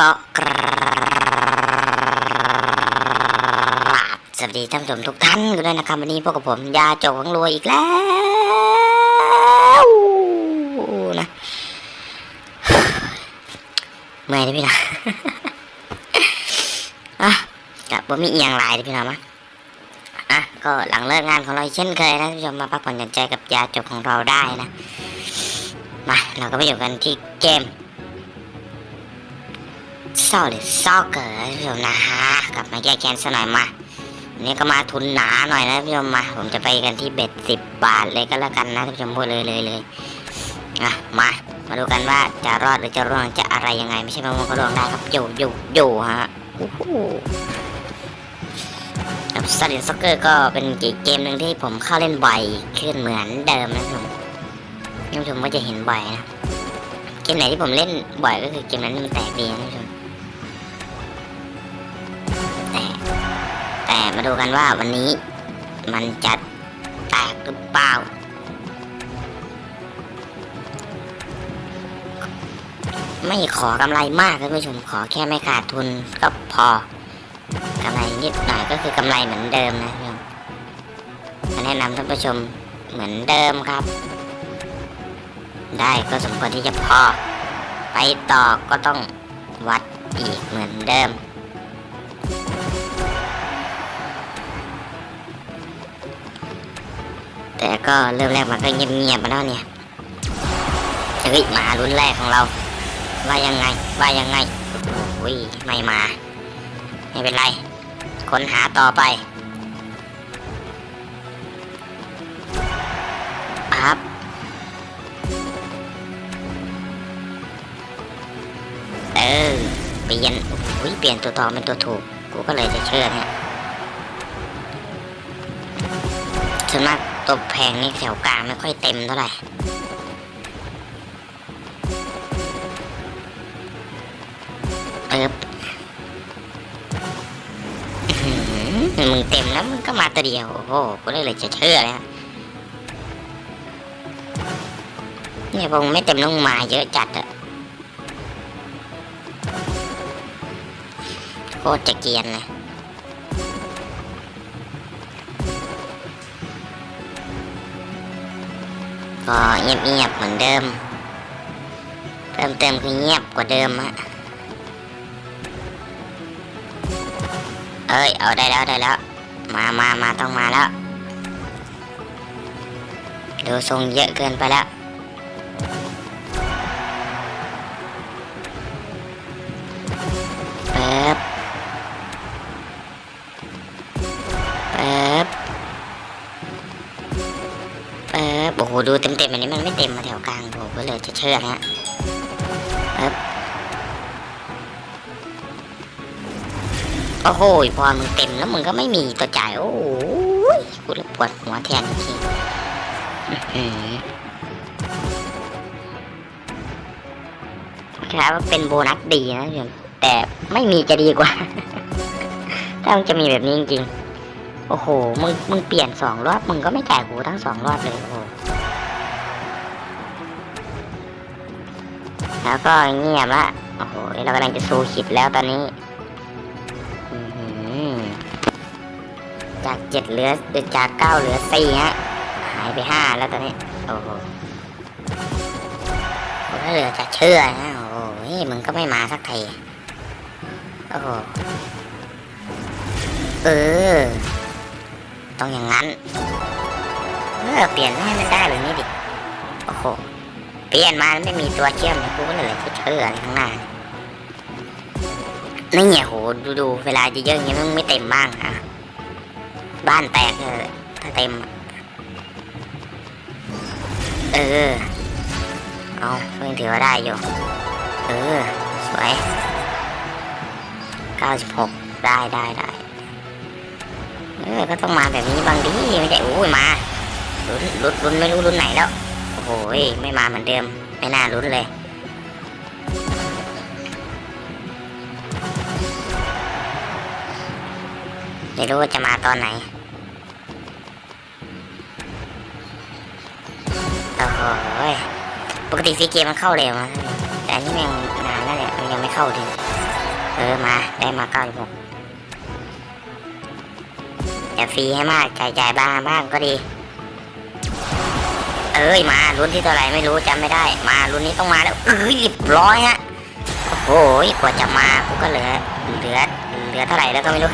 ก็ กราบสวัสดีท่านผู้ชมทุกท่านกันด้วยนะครับวันนี้พวกกับผมยาโจของรวยอีกแล้วนะเมื่อยนะพี่นะอะกับว่ามีเอียงลายนะพี่นะมะอะก็หลังเลิกงานของเราเช่นเคยนะท่านผู้ชมมาพักผ่อนหย่อนใจกับยาจบของเราได้นะมาเราก็ไปอยู่กันที่เกม ซอเลยซอเกิดผู้ชมนะฮะกลับมาแก้แค้นสักหน่อยมาวันนี้ก็มาทุนหนาหน่อยนะผู้ชมมา ผมจะไปกันที่เบ็ดสิบบาทเลยก็แล้วกันนะท่ผู้ชมพูดเลยเลยเลยอะมามาดูกันว่าจะรอดหรือจะร่วงจะอะไรยังไง ไม่ใช่มะม่วงก็ร่วงได้ครับอยู่อยู่อยู่ฮะโอ้โหสลินซ็อกเกอร์ก็เป็นเกมหนึ่งที่ผมเข้าเล่นบ่อยขึ้นเหมือนเดิมนะท่ผู้ชมท่านผู้ชมก็จะเห็นบ่อยนะ เกมไหนที่ผมเล่นบ่อยก็คือเกมนั้นมันแตกดีนะท่านผู้ชม มาดูกันว่าวันนี้มันจะแตกหรือเปล่า ไม่ขอกำไรมากท่านผู้ชมขอแค่ไม่ขาดทุนก็พอกำไรนิดหน่อยก็คือกำไรเหมือนเดิมนะท่านผู้ชมแนะนำท่านผู้ชมเหมือนเดิมครับ ได้ก็สมควรที่จะพอ ไปต่อก็ต้องวัดอีกเหมือนเดิม แต่ก็เริ่มแรกมันก็เงียบๆมาแล้วเนี่ยเฮ้ยมารุ่นแรกของเรา ว่ายังไง ว่ายังไงโอ้ยไม่มา ไม่เป็นไร ค้นหาต่อไปครับเออเปลี่ยนโอ้ยเปลี่ยนตัวต่อเป็นตัวถูก กูก็เลยจะเชื่อเนี่ยส่วนมาก ตัวแพงนี่แถวกลางไม่ค่อยเต็มเท่าไหร่เปิบอื้อมึงเต็มแล้วมึงก็มาตัวเดียว โอ้โหกูเลยเลยจะเชื่อแล้วเนี่ยพอมึงไม่เต็มต้องมาเยอะจัดอะโคตรจะเกียนเลย ก็เงียบๆเหมือนเดิม เพิ่มเติมคือเงียบกว่าเดิมฮะเอ้ย เอาได้แล้วได้แล้ว มามามาต้องมาแล้ว ดูทรงเยอะเกินไปแล้ว ดูเต็มๆอันนี้มันไม่เต็มมาแถวกลางโอ้ก็เลยจะเชื่อนะเอบโอ้โหพอมึงเต็มแล้วมึงก็ไม่มีตัวจ่ายโอ้โหกูเลยปวดหัวแทนทีครับว่าเป็นโบนัสดีนะเพื่อนแต่ไม่มีจะดีกว่า ถ้ามันจะมีแบบนี้จริงๆโอ้โห มึง มึงเปลี่ยนสองรอบ มึงก็ไม่จ่ายกูทั้งสองรอบเลย แล้วก็เงียบละโอ้โหเรากำลังจะสู้ขิดแล้วตอนนี้จากเจ็ดเหลือจากเก้าเหลือสี่ฮะหายไปห้าแล้วตอนนี้ โอ้โหก็เหลือจะเชื่อนะโอ้โหมึงก็ไม่มาสักทีโอ้โหเออต้องอย่างนั้นเออเปลี่ยนให้มันได้แบบนี้ดิโอ้โห ปลี่ยนมาไม่มีตัวเชื่อมเนี่ยกูก็เลยจะเชื่ออะไรข้างหน้านี่เนี่ยโหดูดูเวลาจะเยอะเงี้ยมันไม่เต็มบ้างอะบ้านแตกเลยถ้าเต็ม เออเอาเพิ่งถือว่าได้อยู่ เออ สวยเก้าสิบหกได้ได้ได้เออก็ต้องมาแบบนี้บางดีไม่ใช่โอ้ยมาลุ้นลุ้นลุ้นไม่รู้ลุ้นไหนแล้ว โอ้โหยไม่มาเหมือนเดิม ไม่น่าลุ้นเลย ไม่รู้ว่าจะมาตอนไหน โอ้โหยปกติซีเกมมันเข้าเร็วนะแต่นี่แม่งนานแล้วเนี่ยมันยังไม่เข้าเลยเออมาได้มาเก้าหกอย่าฟรีให้มากจ่ายจ่ายบ้างบ้างก็ดี เอ้ยมารุ่นที่เท่าไหร่ไม่รู้จำไม่ได้ มารุ่นนี้ต้องมาแล้วเอ้ยเรียบร้อยฮะโอ้โหกว่าจะมากูก็เหลือเหลือเหลือเท่าไหร่แล้วก็ไม่รู้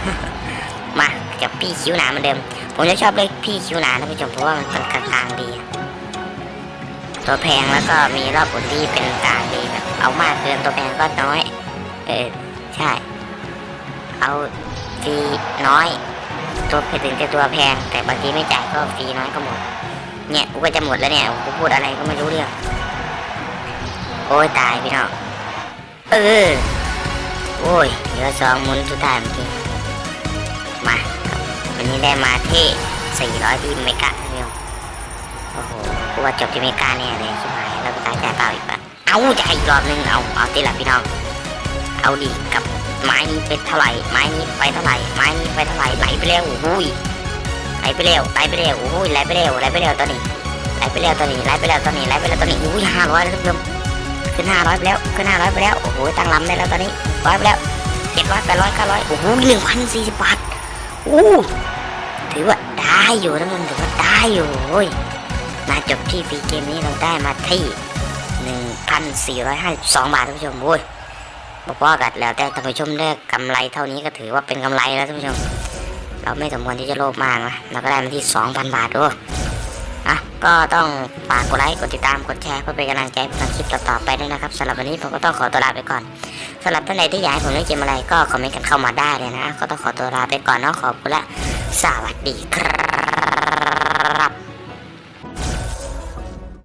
มาจับพี่คิ้วหนาเหมือนเดิม ผมจะชอบเลขพี่คิ้วหนาท่านะพี่ชมเพราะว่ามันเป็นกลางๆดี ตัวแพงแล้วก็มีรอบผลที่เป็นกลางดีแบบเอามากเกินตัวแพงก็น้อย เออใช่ เอาฟรีน้อย ตัวไปถึงจะตัวแพง แต่บางทีไม่จ่ายก็ฟรีน้อยก็หมด เนี่ยกูก็จะหมดแล้วเนี่ยกูพูดอะไรก็ไม่รู้เรื่องโอ้ยตายพี่น้องเออโอ้ยเหลือสองหมุนสุดท้ายเมื่อกี้มาวันนี้ได้มาที่ 400 ที่เมกะพี่น้องโอ้โหกูว่าจบที่เมกะเนี่ยเลยชิบหายแล้วกูตายใจเปล่าอีกปะเอาจ่ายอีกรอบนึงเอาเอาตีหลับพี่น้องเอาดิกับไม้นี้เป็นเท่าไหร่ไม้นี้ไปเท่าไหร่ไม้นี้ไปเท่าไหร่ไหลไปเร็วโอ้ย ไหลไปเร็วไหลไปเร็วโอ้ยไหลไปเร็วไหลไปเร็วตอนนี้ไหลไปเร็วตอนนี้ไหลไปเร็วตอนนี้ไหลไปเร็วตอนนี้อุ้ยห้าร้อยแล้วท่านขึ้นห้าร้อยไปแล้วขึ้นห้าร้อยไปแล้วโอ้โหตั้งลำได้แล้วตอนนี้ร้อยไปแล้วเจ็ดร้อยแปดร้อยเก้าร้อยโอ้โหหนึ่งพันสี่สิบบาทโอ้ถือว่าได้อยู่นะมันถือว่าได้อยู่โอ้ยมาจบที่ฟรีเกมนี้เราได้มาที่หนึ่งพันสี่ร้อยห้าสิบสองบาทท่านผู้ชมโอ้ยบอกว่ากันแล้วแต่ท่านผู้ชมได้กำไรเท่านี้ก็ถือว่าเป็นกำไรแล้วท่านผู้ชม เราไม่สมควรที่จะโลภมากนะเราก็ได้มาที่ 2,000 บาทด้วยอะก็ต้องฝากกดไลค์กดติดตามกดแชร์เพื่อเป็นกำลังใจในคลิปต่อๆไปด้วยนะครับสำหรับวันนี้ผมก็ต้องขอตัวลาไปก่อนสำหรับท่านใดที่อยากให้ผมเล่นเกมอะไรก็คอมเมนต์กันเข้ามาได้เลยนะก็ต้องขอตัวลาไปก่อนเนาะขอบคุณและสวัสดีครับ